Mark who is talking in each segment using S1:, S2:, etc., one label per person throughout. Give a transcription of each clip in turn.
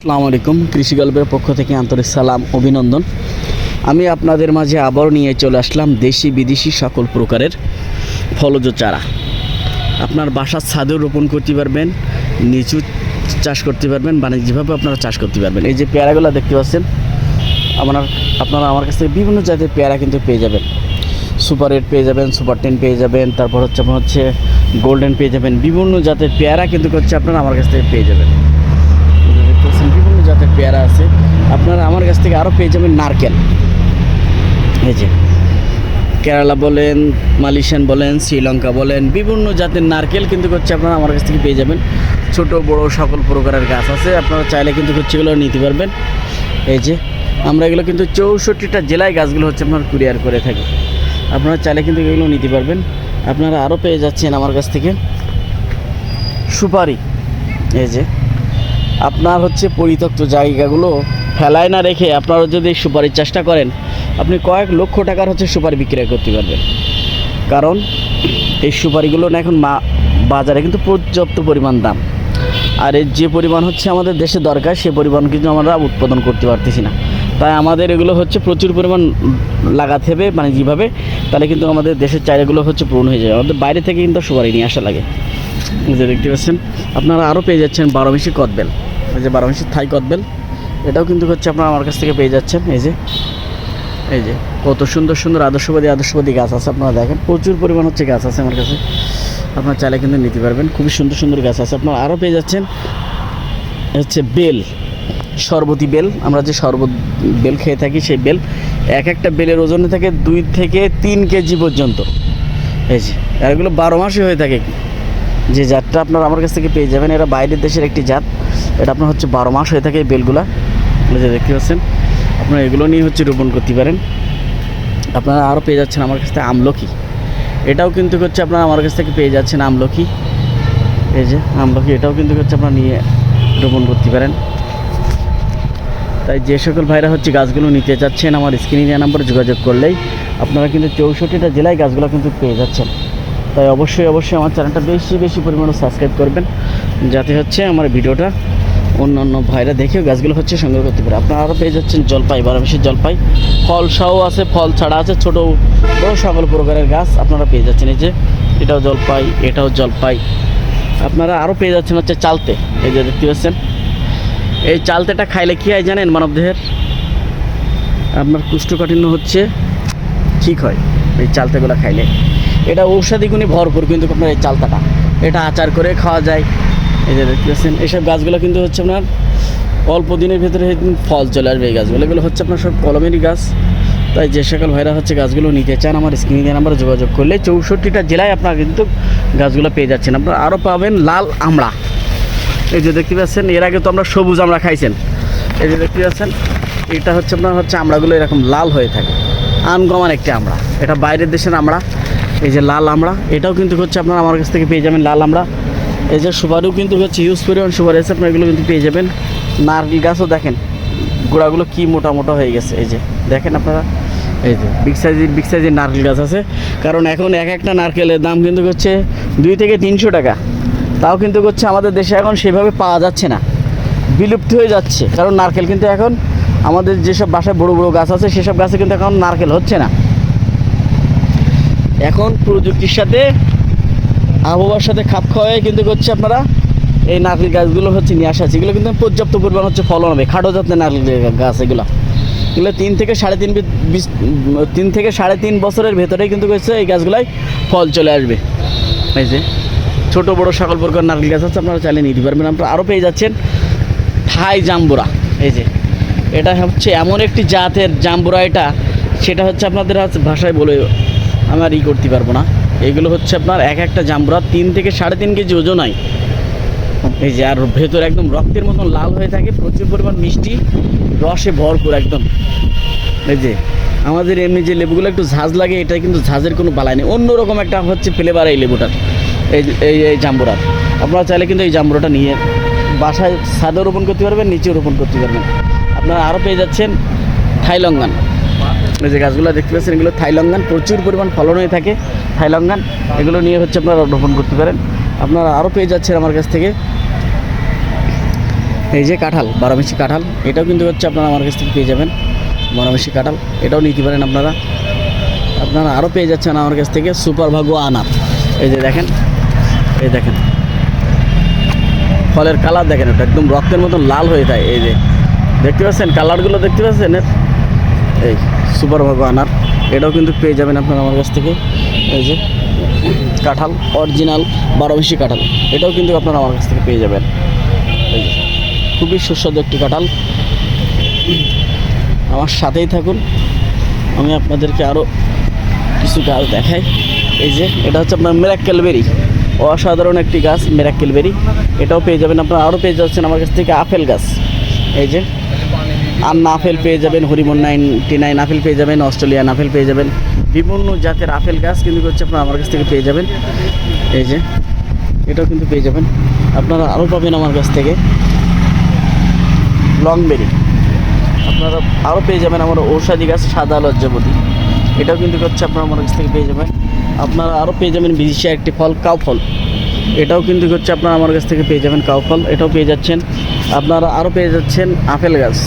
S1: আসসালামু আলাইকুম কৃষি গল্পের পক্ষ থেকে আন্তরিক সালাম, অভিনন্দন। আমি আপনাদের মাঝে আবারও নিয়ে চলে আসলাম দেশি বিদেশি সকল প্রকারের ফলজ চারা। আপনার বাসার ছাদেও রোপণ করতে পারবেন, নিচু চাষ করতে পারবেন, বাণিজ্যিকভাবে আপনারা চাষ করতে পারবেন। এই যে পেয়ারাগুলো দেখতে পাচ্ছেন, আপনার, আপনারা আমার কাছ থেকে বিভিন্ন জাতের পেয়ারা কিন্তু পেয়ে যাবেন। সুপার এইট পেয়ে যাবেন সুপার টেন পেয়ে যাবেন, তারপর হচ্ছে আপনার হচ্ছে গোল্ডেন পেয়ে যাবেন, বিভিন্ন জাতের পেয়ারা কিন্তু হচ্ছে আপনারা আমার কাছ থেকে পেয়ে যাবেন এই যে দেখতে পাচ্ছেন বিভিন্ন জাতের পেয়ারা আছে। আপনারা আমার কাছ থেকে আরও পেয়ে যাবেন নারকেল। এই যে, কেরালা বলেন, মালয়েশিয়ান বলেন, শ্রীলঙ্কা বলেন, বিভিন্ন জাতের নারকেল কিন্তু হচ্ছে আপনারা আমার কাছ থেকে পেয়ে যাবেন। ছোট, বড় সকল প্রকারের গাছ আছে, আপনারা চাইলে কিন্তু হচ্ছে এগুলো নিতে পারবেন। এই যে, আমরা এগুলো কিন্তু চৌষট্টিটা জেলায় গাছগুলো হচ্ছে আপনার কুরিয়ার করে থাকি। আপনারা চাইলে কিন্তু এগুলো নিতে পারবেন। আপনারা আরও পেয়ে যাচ্ছেন আমার কাছ থেকে। সুপারি। এই যে আপনার হচ্ছে পরিত্যক্ত জায়গাগুলো ফেলায় না রেখে আপনারা যদি সুপারির চেষ্টা করেন, আপনি কয়েক লক্ষ টাকার হচ্ছে সুপারি বিক্রয় করতে পারবেন। কারণ এই সুপারিগুলো না এখন মা বাজারে কিন্তু পর্যাপ্ত পরিমাণ দাম। আর এর যে পরিমাণ হচ্ছে আমাদের দেশে দরকার, সে পরিমাণ কিন্তু আমরা উৎপাদন করতে পারতেছি না। তাই আমাদের এগুলো হচ্ছে প্রচুর পরিমাণ লাগাতে হবে মানে যেভাবে তাহলে কিন্তু আমাদের দেশের চাহিদাগুলো হচ্ছে পূরণ হয়ে যাবে। আমাদের বাইরে থেকে কিন্তু সুপারি নিয়ে আসা লাগে। যে দেখতে পাচ্ছেন, আপনারা আরও পেয়ে যাচ্ছেন বারো মিশি কদবেল। এই যে বারো মিশি থাই কদবেল এটাও কিন্তু হচ্ছে আপনারা আমার কাছ থেকে পেয়ে যাচ্ছেন, এই যে। এই যে, কত সুন্দর সুন্দর আদর্শবাদী আদর্শবাদী গাছ আছে আপনারা দেখেন, প্রচুর পরিমাণ হচ্ছে গাছ আছে আমার কাছে। আপনার চাইলে কিন্তু নিতে পারবেন, খুবই সুন্দর সুন্দর গাছ আছে। আপনারা আরও পেয়ে যাচ্ছেন, হচ্ছে বেল শরবতি বেল, আমরা যে শরবত বেল খেয়ে থাকি, সেই বেল, এক একটা বেলের ওজনে থাকে দুই থেকে তিন কেজি পর্যন্ত। এই যে এগুলো বারো মাসই হয়ে থাকে। যে জাতটা আপনারা আমার কাছ থেকে পেয়ে যাবেন এরা বাইরের দেশের একটি জাত। এটা আপনার হচ্ছে বারো মাস হয়ে থাকে এই বেলগুলা। এই যে দেখতে পাচ্ছেন, আপনারা এগুলো নিয়ে হচ্ছে রোপণ করতে পারেন। আপনারা আরও পেয়ে যাচ্ছেন আমার কাছ থেকে আমলকি। এটাও কিন্তু হচ্ছে আপনারা আমার কাছ থেকে পেয়ে যাচ্ছেন আমলকি। এই যে আমলকি, এটাও কিন্তু হচ্ছে আপনারা নিয়ে রোপণ করতে পারেন। তাই যে সকল ভাইরা হচ্ছে গাছগুলো নিতে চাচ্ছেন, আমার স্ক্রিনে দেওয়া নাম্বারে যোগাযোগ করলেই আপনারা কিন্তু চৌষট্টিটা জেলায় গাছগুলো কিন্তু পেয়ে যাচ্ছেন। তাই অবশ্যই অবশ্যই আমার চ্যানেলটা বেশি বেশি পরিমাণে সাবস্ক্রাইব করবেন। যাতে হচ্ছে আমার ভিডিওটা অন্য অন্য ভাইরা দেখেও গাছগুলো হচ্ছে সংগ্রহ করতে পারে। আপনারা আরও পেয়ে যাচ্ছেন জলপাই বারামেশির জলপাই। ফল সহ আছে, ফল ছাড়া আছে, ছোটো, বড় সকল প্রকারের গাছ আপনারা পেয়ে যাচ্ছেন। এই যে, এটাও জলপাই এটাও জলপাই। আপনারা আরও পেয়ে যাচ্ছেন হচ্ছে চালতে। এই যে দেখতে পাচ্ছেন। এই চালতেটা খাইলে কী হয় জানেন মানবদেহের? আপনার কুষ্ঠকাঠিন্য হচ্ছে ঠিক হয় এই চালতাগুলো খাইলে। এটা ঔষধি গুণে ভরপুর কিন্তু আপনার এই চালতাটা। এটা আচার করে খাওয়া যায়। এই যে দেখতে পাচ্ছেন এইসব গাছগুলো কিন্তু হচ্ছে আপনার অল্প দিনের ভিতরে ফল চলে আসবে এই গাছগুলো। এগুলো হচ্ছে আপনার সব কলমেরই গাছ। তাই যে সকল ভাইরা হচ্ছে গাছগুলো নিতে চান, আমার স্ক্রিনে নাম্বারে যোগাযোগ করলে চৌষট্টিটা জেলায় আপনারা কিন্তু গাছগুলো পেয়ে যাচ্ছেন। আপনারা আরও পাবেন লাল আমড়া। এই যে দেখতে পাচ্ছেন, এর আগে তো আমরা সবুজ আমরা খাইছেন। এই যে দেখতে পাচ্ছেন, এটা হচ্ছে আপনার হচ্ছে আমড়াগুলো এরকম লাল হয়ে থাকে। আনকমন একটি আমড়া। এটা বাইরের দেশের আমড়া। এই যে লাল আমড়া। এটাও কিন্তু হচ্ছে আপনারা আমার কাছ থেকে পেয়ে যাবেন লাল আমড়া। এই যে সুপারিও কিন্তু হচ্ছে ইউজ পরিমাণ সুপারি আছে, আপনার এগুলো কিন্তু পেয়ে যাবেন। নারকেল গাছও দেখেন, গোড়াগুলো কি মোটা মোটা হয়ে গেছে, এই যে দেখেন আপনারা, এই যে বিগ সাইজের বিগ সাইজের নারকেল গাছ আছে। কারণ এখন এক একটা নারকেলের দাম কিন্তু হচ্ছে দুই থেকে তিনশো টাকা। তাও কিন্তু হচ্ছে আমাদের দেশে এখন সেভাবে পাওয়া যাচ্ছে না। বিলুপ্ত হয়ে যাচ্ছে, কারণ নারকেল কিন্তু এখন আমাদের যেসব বাসায় বড় বড় গাছ আছে, সেসব গাছে কিন্তু এখন নারকেল হচ্ছে না। এখন প্রযুক্তির সাথে আবহাওয়ার সাথে খাপ খাওয়াই কিন্তু হচ্ছে আপনারা এই নারকেল গাছগুলো হচ্ছে নিয়ে আসা আছে। এগুলো কিন্তু পর্যাপ্ত পরিমাণ হচ্ছে ফলন হবে, খাটো জাতের নারকেল গাছ এগুলো। এগুলো তিন থেকে সাড়ে তিন তিন থেকে সাড়ে তিন বছরের ভেতরেই কিন্তু হচ্ছে এই গাছগুলাই ফল চলে আসবে। এই যে, ছোটো বড়ো সকল প্রকার নারকেল গাছ আছে, আপনারা চাইলে নিতে পারবেন। আপনারা আরও পেয়ে যাচ্ছেন থাই জাম্বুরা। এই যে, এটা হচ্ছে এমন একটি জাতের জাম্বুরা এটা, সেটা হচ্ছে আপনাদের ভাষায় বলে আমার ই করতে পারব না। এগুলো হচ্ছে আপনার এক একটা জাম্বুরা তিন থেকে সাড়ে তিন কেজি ওজন হয়। এই যে, আর ভেতর একদম রক্তের মতন লাল হয়ে থাকে, প্রচুর পরিমাণ মিষ্টি, রসে ভরপুর একদম। এই যে, আমাদের এমনি যে লেবুগুলো একটু ঝাঁজ লাগে এটা কিন্তু ঝাঁজের কোনো বালাই নেই। অন্যরকম একটা হচ্ছে ফ্লেভার এই লেবুটার। এই এই জাম্বুরার আপনারা চাইলে কিন্তু এই জাম্বুরাটা নিয়ে বাসায় ছাদেও রোপণ করতে পারবেন নিচেও রোপণ করতে পারবেন। আপনারা আরও পেয়ে যাচ্ছেন থাইলঙ্গান। এই যে গাছগুলো দেখতে পাচ্ছেন, এগুলো থাইলঙ্গান প্রচুর পরিমাণ ফলন হয়ে থাকে থাইলঙ্গান এগুলো নিয়ে হচ্ছে আপনারা রোপণ করতে পারেন। আপনারা আরও পেয়ে যাচ্ছেন আমার কাছ থেকে। এই যে কাঁঠাল বারোমেশি কাঁঠাল, এটাও কিন্তু হচ্ছে আপনারা আমার কাছ থেকে পেয়ে যাবেন। বারোমেশি কাঁঠাল, এটাও নিতে পারেন আপনারা। আপনারা আরও পেয়ে যাচ্ছেন আমার কাছ থেকে সুপার ভাগো আনার। এই যে দেখেন, এই দেখেন। ফলের কালার দেখেন, এটা একদম রক্তের মতন লাল হয়ে থাকে, এই যে। দেখতে পাচ্ছেন, কালারগুলো দেখতে পাচ্ছেন? এই সুপার ভাগো আনার। এটাও কিন্তু পেয়ে যাবেন আপনারা আমার কাছ থেকে। এই যে কাঁঠাল অরিজিনাল বারোমেশি কাঁঠাল। এটাও কিন্তু আপনারা আমার কাছ থেকে পেয়ে যাবেন। এই যে খুবই সুস্বাদু একটি কাঁঠাল। আমার সাথেই থাকুন। আমি আপনাদেরকে আরও কিছু গাছ দেখাই। এই যে এটা হচ্ছে আপনার মেরাক্কেল বেরি অসাধারণ একটি গাছ মেরাক্কেল বেরি এটাও পেয়ে যাবেন। আপনারা আরও পেয়ে যাচ্ছেন আমার কাছ থেকে আপেল গাছ। এই যে আর আপেল পেয়ে যাবেন হরিমন নাইনটি নাইন আপেল পেয়ে যাবেন অস্ট্রেলিয়ান আপেল পেয়ে যাবেন। বিভিন্ন জাতের আপেল গাছ কিন্তু হচ্ছে আপনারা আমার কাছ থেকে পেয়ে যাবেন। এই যে, এটাও কিন্তু পেয়ে যাবেন। আপনারা আরও পাবেন আমার কাছ থেকে। লংবেরি আপনারা আরও পেয়ে যাবেন আমার ঔষধি গাছ, সাদা লজ্জাপতি এটাও কিন্তু হচ্ছে আপনারা আমার কাছ থেকে পেয়ে যাবেন। আপনারা আরও পেয়ে যাবেন বিদেশি একটি ফল, কাউ ফল। এটাও কিন্তু হচ্ছে আপনারা আমার কাছ থেকে পেয়ে যাবেন কাউ ফল। এটাও পেয়ে যাচ্ছেন। আপনারা আরও পেয়ে যাচ্ছেন আপেল গাছ।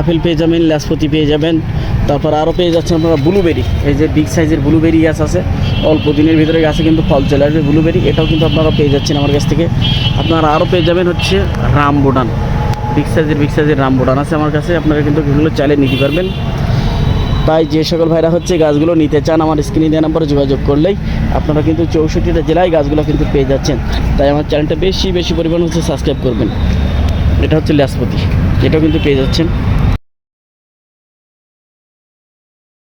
S1: আপেল পেয়ে যাবেন লাসপতি পেয়ে যাবেন। তারপর আরও পেয়ে যাচ্ছেন আপনারা ব্লুবেরি। এই যে বিগ সাইজের ব্লুবেরি গাছ আছে, অল্প দিনের ভিতরে গাছে কিন্তু ফল চলে আসবে ব্লুবেরি। এটাও কিন্তু আপনারা পেয়ে যাচ্ছেন আমার কাছ থেকে। আপনারা আরও পেয়ে যাবেন হচ্ছে রামবুটান। বিগ সাইজের বিগ সাইজের রামবুটান আছে আমার কাছে। আপনারা কিন্তু এগুলো চাইলে নিতে পারবেন। তাই যে সকল ভাইরা হচ্ছে গাছগুলো নিতে চান, আমার স্ক্রিনে দেওয়া নাম্বারে যোগাযোগ করলেই আপনারা কিন্তু চৌষট্টিটা জেলায় গাছগুলো কিন্তু পেয়ে যাচ্ছেন। তাই আমার চ্যানেলটা বেশি বেশি পরিমাণ হচ্ছে সাবস্ক্রাইব করবেন। এটা হচ্ছে ল্যাসপতি এটাও কিন্তু পেয়ে যাচ্ছেন।